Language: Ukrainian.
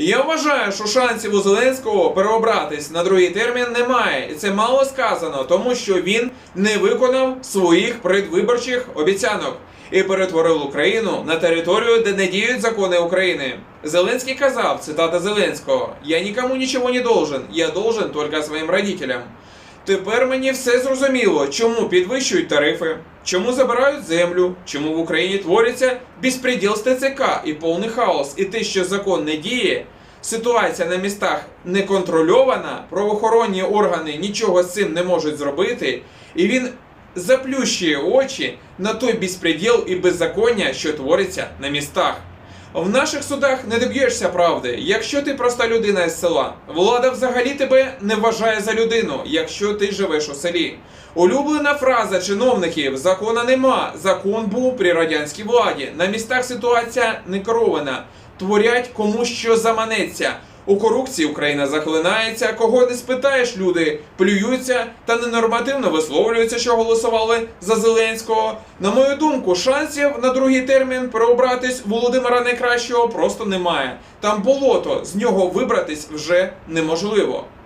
Я вважаю, що шансів у Зеленського переобратись на другий термін немає, і це мало сказано, тому що він не виконав своїх предвиборчих обіцянок і перетворив Україну на територію, де не діють закони України. Зеленський казав, цитата Зеленського: Я нікому нічого не должен, я должен тільки своїм родителям. Тепер мені все зрозуміло, чому підвищують тарифи, чому забирають землю, чому в Україні твориться безпреділ з ТЦК і повний хаос, і те, що закон не діє, ситуація на містах не контрольована, правоохоронні органи нічого з цим не можуть зробити, і він заплющує очі на той безпреділ і беззаконня, що твориться на містах. В наших судах не доб'єшся правди, якщо ти проста людина із села. Влада взагалі тебе не вважає за людину, якщо ти живеш у селі. Улюблена фраза чиновників: закона нема. Закон був при радянській владі. На містах ситуація не керована. Творять кому що заманеться. У корупції Україна захлинається, кого не спитаєш, люди плюються та ненормативно висловлюються, що голосували за Зеленського. На мою думку, шансів на другий термін переобратись Володимира Найкращого просто немає. Там болото, з нього вибратись вже неможливо.